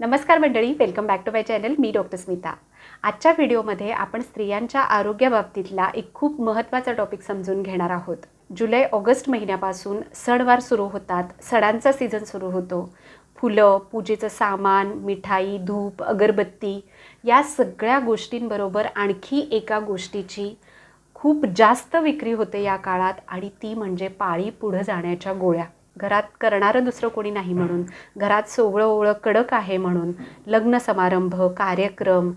नमस्कार मंडळी welcome back to my channel me doctor Smita. आजच्या व्हिडिओमध्ये आपण स्त्रियांच्या आरोग्याबाबतीतला एक खूप महत्त्वाचा टॉपिक समजून घेणार आहोत. जुलै ऑगस्ट महिन्यापासून सणवार सुरू होतात सणांचा सीझन सुरू होतो. फुलं पूजेचं सामान मिठाई धूप अगरबत्ती या सगळ्या गोष्टींबरोबर आणखी एका गोष्टीची खूप जास्त विक्री होते या काळात आणि ती म्हणजे पाळी पुढं जाण्याच्या गोळ्या. घरात करणारं दुसरं कोणी नाही म्हणून. घरात सोवळं ओवळं कडक आहे म्हणून. लग्न समारंभ कार्यक्रम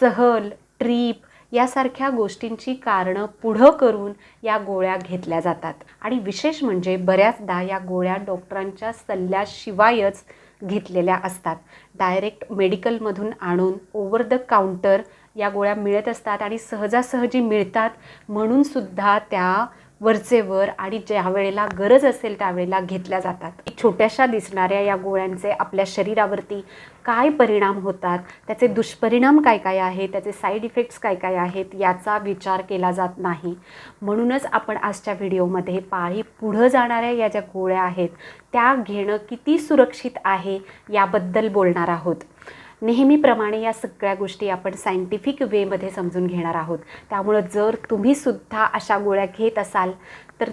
सहल ट्रीप यासारख्या गोष्टींची कारणं पुढं करून या गोळ्या घेतल्या जातात. आणि विशेष म्हणजे बऱ्याचदा या गोळ्या डॉक्टरांच्या सल्ल्याशिवायच घेतलेल्या असतात. डायरेक्ट मेडिकलमधून आणून ओव्हर द काउंटर या गोळ्या मिळत असतात आणि सहजासहजी मिळतात म्हणूनसुद्धा त्या वरचेवर आणि ज्या वेळेला गरज असेल त्यावेळेला घेतल्या जातात. छोट्याशा दिसणाऱ्या या गोळ्यांचे आपल्या शरीरावरती काय परिणाम होतात त्याचे दुष्परिणाम काय काय आहेत त्याचे साईड इफेक्ट्स काय काय आहेत याचा विचार केला जात नाही. म्हणूनच आपण आजच्या व्हिडिओमध्ये पाळी पुढं जाणाऱ्या या ज्या गोळ्या आहेत त्या घेणं किती सुरक्षित आहे याबद्दल बोलणार आहोत. नेहमीप्रमाणे या सगळ्या गोष्टी आपण सायंटिफिक वेमध्ये समजून घेणार आहोत. त्यामुळं जर तुम्हीसुद्धा अशा गोळ्या घेत असाल तर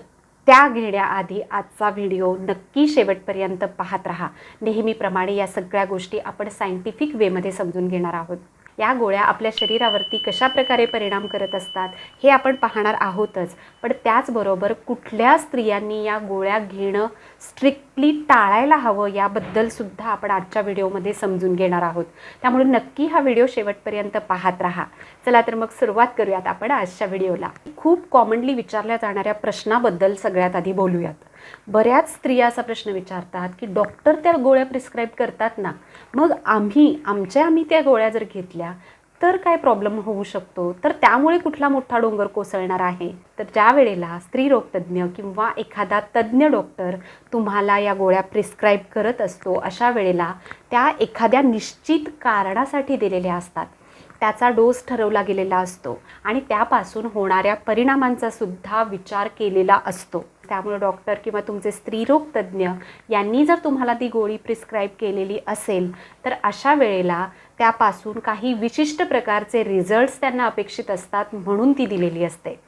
त्या घेण्याआधी आजचा व्हिडिओ नक्की शेवटपर्यंत पाहत राहा. नेहमीप्रमाणे या सगळ्या गोष्टी आपण सायंटिफिक वेमध्ये समजून घेणार आहोत. या गोळ्या आपल्या शरीरावरती कशा प्रकारे परिणाम करत असतात हे आपण पाहणार आहोतच. पण त्याचबरोबर कुठल्या स्त्रियांनी या गोळ्या घेणं स्ट्रिक्टली टाळायला हवं याबद्दलसुद्धा आपण आजच्या व्हिडिओमध्ये समजून घेणार आहोत. त्यामुळे नक्की हा व्हिडिओ शेवटपर्यंत पाहत राहा. चला तर मग सुरुवात करूयात आपण आजच्या व्हिडिओला. खूप कॉमनली विचारल्या जाणाऱ्या प्रश्नाबद्दल सगळ्यात आधी बोलूयात. बऱ्याच स्त्रिया असा प्रश्न विचारतात की डॉक्टर त्या गोळ्या प्रिस्क्राईब करतात ना? मग आम्ही आमच्या आम्ही त्या गोळ्या जर घेतल्या तर काय प्रॉब्लेम होऊ शकतो? तर त्यामुळे कुठला मोठा डोंगर कोसळणार आहे? तर ज्या वेळेला स्त्रीरोगतज्ञ किंवा एखादा तज्ज्ञ डॉक्टर तुम्हाला या गोळ्या प्रिस्क्राईब करत असतो अशा वेळेला त्या एखाद्या निश्चित कारणासाठी दिलेल्या असतात. त्याचा डोस ठरवला गेलेला असतो आणि त्यापासून होणाऱ्या परिणामांचा सुद्धा विचार केलेला असतो. त्यामुळे डॉक्टर किंवा तुमचे स्त्रीरोग तज्ज्ञ यांनी जर तुम्हाला ती गोळी प्रिस्क्राईब केलेली असेल तर अशा वेळेला त्यापासून काही विशिष्ट प्रकारचे रिझल्ट्स त्यांना अपेक्षित असतात म्हणून ती दिलेली असते.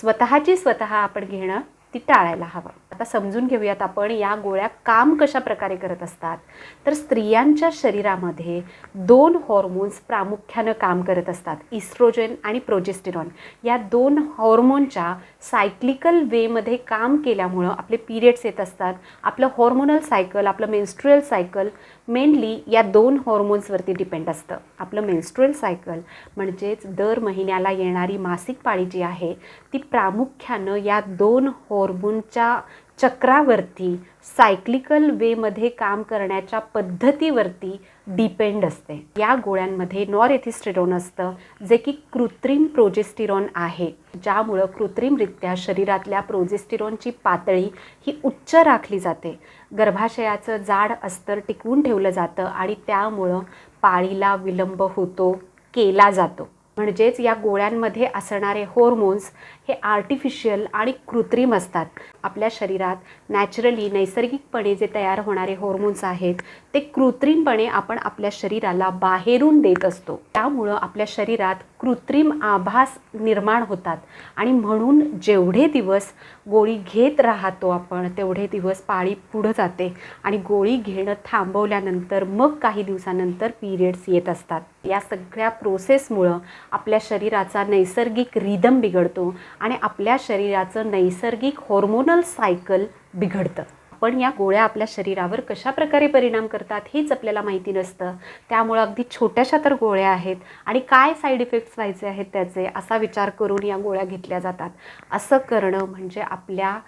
स्वतःची स्वतः आपण घेणं ती टाळायला हवं. आता समजून घेऊयात आपण या गोळ्या काम कशा प्रकारे करत असतात. तर स्त्रियांच्या शरीरामध्ये दोन हॉर्मोन्स प्रामुख्यानं काम करत असतात. इस्ट्रोजेन आणि प्रोजेस्टिरॉन या दोन हॉर्मोनच्या सायक्लिकल वेमध्ये काम केल्यामुळं आपले पिरियड्स येत असतात. आपलं हॉर्मोनल सायकल आपलं मेन्स्ट्रुअल सायकल मेनली या दोन हॉर्मोन्सवरती डिपेंड असतं. आपलं मेन्स्ट्रुअल सायकल म्हणजेच दर महिन्याला येणारी मासिक पाळी जी आहे ती प्रामुख्यानं या दोन हॉर्मोनच्या चक्रावरती सायक्लिकल वेमध्ये काम करण्याच्या पद्धतीवरती डिपेंड असते. या गोळ्यांमध्ये नॉरेथिस्टेरॉन असतं जे की कृत्रिम प्रोजेस्टिरॉन आहे. ज्यामुळं कृत्रिमरित्या शरीरातल्या प्रोजेस्टिरॉनची पातळी ही उच्च राखली जाते. गर्भाशयाचं जाड अस्तर टिकवून ठेवलं जातं आणि त्यामुळं पाळीला विलंब होतो केला जातो. म्हणजेच या गोळ्यांमध्ये असणारे हॉर्मोन्स हे आर्टिफिशियल आणि कृत्रिम असतात. आपल्या शरीरात नॅचरली नैसर्गिकपणे जे तयार होणारे हॉर्मोन्स आहेत ते कृत्रिमपणे आपण आपल्या शरीराला बाहेरून देत असतो. त्यामुळं आपल्या शरीरात कृत्रिम आभास निर्माण होतात. आणि म्हणून जेवढे दिवस गोळी घेत राहतो आपण तेवढे दिवस पाळी पुढं जाते आणि गोळी घेणं थांबवल्यानंतर मग काही दिवसानंतर पिरियड्स येत असतात. या सगळ्या प्रोसेसमुळं आपल्या शरीराचा नैसर्गिक रिदम बिघडतो आणि आपल्या शरीराचं नैसर्गिक हॉर्मोनल सायकल बिघडतं. पण या गोळ्या आपल्या शरीरावर कशा प्रकारे परिणाम करतात हेच आपल्याला माहिती नसतं. त्यामुळं अगदी छोट्याशा तर गोळ्या आहेत आणि काय साईड इफेक्ट्स व्हायचे आहेत त्याचे असा विचार करून या गोळ्या घेतल्या जातात. असं करणं म्हणजे आपल्या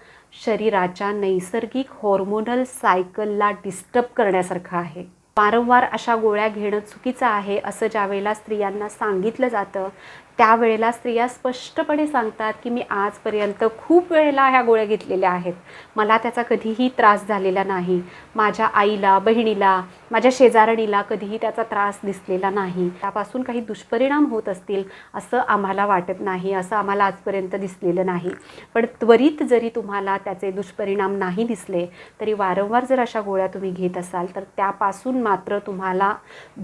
शरीराच्या नैसर्गिक हॉर्मोनल सायकलला डिस्टर्ब करण्यासारखं आहे. वारंवार अशा गोळ्या घेणं चुकीचं आहे असं ज्यावेळेला स्त्रियांना सांगितलं जातं त्यावेळेला स्त्रिया स्पष्टपणे सांगतात की मी आजपर्यंत खूप वेळेला ह्या गोळ्या घेतलेल्या आहेत. मला त्याचा कधीही त्रास झालेला नाही. माझ्या आईला बहिणीला माझ्या शेजारणीला कधीही त्याचा त्रास दिसलेला नाही. त्यापासून काही दुष्परिणाम होत असतील असं आम्हाला वाटत नाही असं आम्हाला आजपर्यंत दिसलेलं नाही. पण त्वरित जरी तुम्हाला त्याचे दुष्परिणाम नाही दिसले तरी वारंवार जर अशा गोळ्या तुम्ही घेत असाल तर त्यापासून मात्र तुम्हाला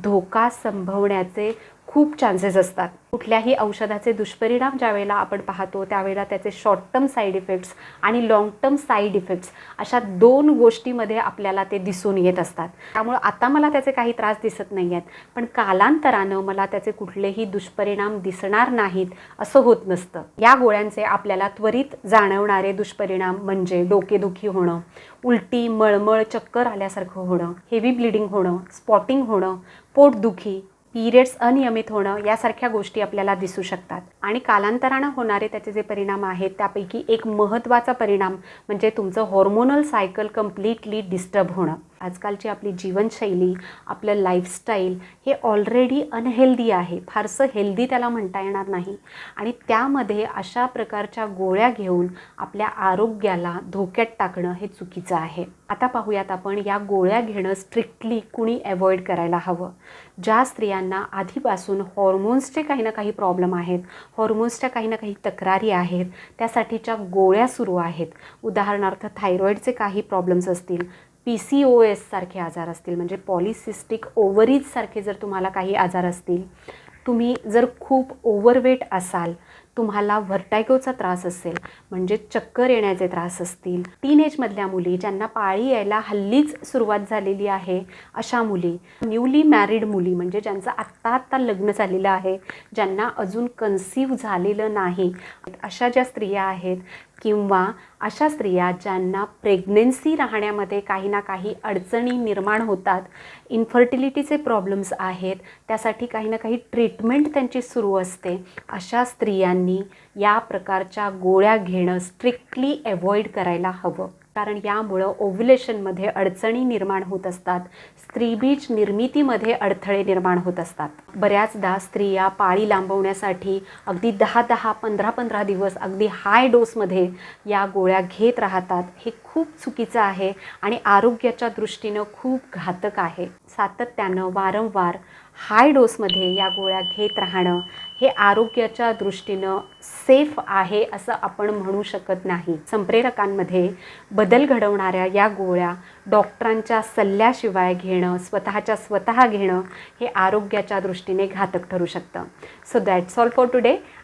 धोका संभवण्याचे खूप चान्सेस असतात. कुठल्याही औषधाचे दुष्परिणाम ज्यावेळेला आपण पाहतो त्यावेळेला त्याचे शॉर्ट टर्म साईड इफेक्ट्स आणि लाँग टर्म साईड इफेक्ट्स अशा दोन गोष्टीमध्ये आपल्याला ते दिसून येत असतात. त्यामुळं आता मला त्याचे काही त्रास दिसत नाही आहेत पण कालांतरानं मला त्याचे कुठलेही दुष्परिणाम दिसणार नाहीत असं होत नसतं. या गोळ्यांचे आपल्याला त्वरित जाणवणारे दुष्परिणाम म्हणजे डोकेदुखी होणं उलटी मळमळ चक्कर आल्यासारखं होणं हेवी ब्लिडिंग होणं स्पॉटिंग होणं पोटदुखी पिरियड्स अनियमित होणं यासारख्या गोष्टी आपल्याला दिसू शकतात. आणि कालांतरानं होणारे त्याचे जे परिणाम आहेत त्यापैकी एक महत्त्वाचा परिणाम म्हणजे तुमचं हॉर्मोनल सायकल कम्प्लिटली डिस्टर्ब होणं. आजकालची आपली जीवनशैली आपलं लाईफस्टाईल हे ऑलरेडी अनहेल्दी आहे. फारसं हेल्दी त्याला म्हणता येणार नाही. आणि त्यामध्ये अशा प्रकारच्या गोळ्या घेऊन आपल्या आरोग्याला धोक्यात टाकणं हे चुकीचं आहे. आता पाहूयात आपण या गोळ्या घेणं स्ट्रिक्टली कुणी अवॉइड करायला हवं? ज्या स्त्रियांना आधीपासून हॉर्मोन्सचे काही ना काही प्रॉब्लेम आहेत हॉर्मोन्सच्या काही ना काही तक्रारी आहेत त्यासाठीच्या गोळ्या सुरू आहेत. उदाहरणार्थ थायरॉईडचे काही प्रॉब्लेम्स असतील पी सी ओ एससारखे आजार असतील म्हणजे पॉलिसिस्टिक ओव्हरीजसारखे जर तुम्हाला काही आजार असतील तुम्ही जर खूप ओव्हरवेट असाल तुम्हाला व्हर्टायगोचा त्रास असेल म्हणजे चक्कर येण्याचे त्रास असतील टीनेजमधल्या मुली ज्यांना पाळी यायला हल्लीच सुरुवात झालेली आहे अशा मुली न्यूली मॅरिड मुली म्हणजे ज्यांचं आत्ता आत्ता लग्न झालेलं आहे ज्यांना अजून कन्सीव्ह झालेलं नाही अशा ज्या स्त्रिया आहेत किंवा अशा स्त्रिया ज्यांना प्रेग्नेन्सी राहण्यामध्ये काही ना काही अडचणी निर्माण होतात इन्फर्टिलिटीचे प्रॉब्लेम्स आहेत त्यासाठी काही ना काही ट्रीटमेंट त्यांची सुरू असते अशा स्त्रियांनी या प्रकारच्या गोळ्या घेणं स्ट्रिक्टली अवॉइड करायला हवं. कारण यामुळं ओव्युलेशनमध्ये अडचणी निर्माण होत असतात. स्त्रीबीज निर्मितीमध्ये अडथळे निर्माण होत असतात. बऱ्याचदा स्त्रिया पाळी लांबवण्यासाठी अगदी दहा दहा पंधरा पंधरा दिवस अगदी हाय डोसमध्ये या गोळ्या घेत राहतात. हे खूप चुकीचं आहे आणि आरोग्याच्या दृष्टीनं खूप घातक आहे. सातत्यानं वारंवार हाय डोसमध्ये या गोळ्या घेत राहणं हे आरोग्याच्या दृष्टीनं सेफ आहे असं आपण म्हणू शकत नाही. संप्रेरकांमध्ये बदल घडवणाऱ्या या गोळ्या डॉक्टरांच्या सल्ल्याशिवाय घेणं स्वतःच्या स्वतः घेणं हे आरोग्याच्या दृष्टीने घातक ठरू शकतं. So that's all for today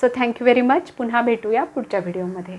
so thank you very much पुन्हा भेटूया पुढच्या व्हिडिओमध्ये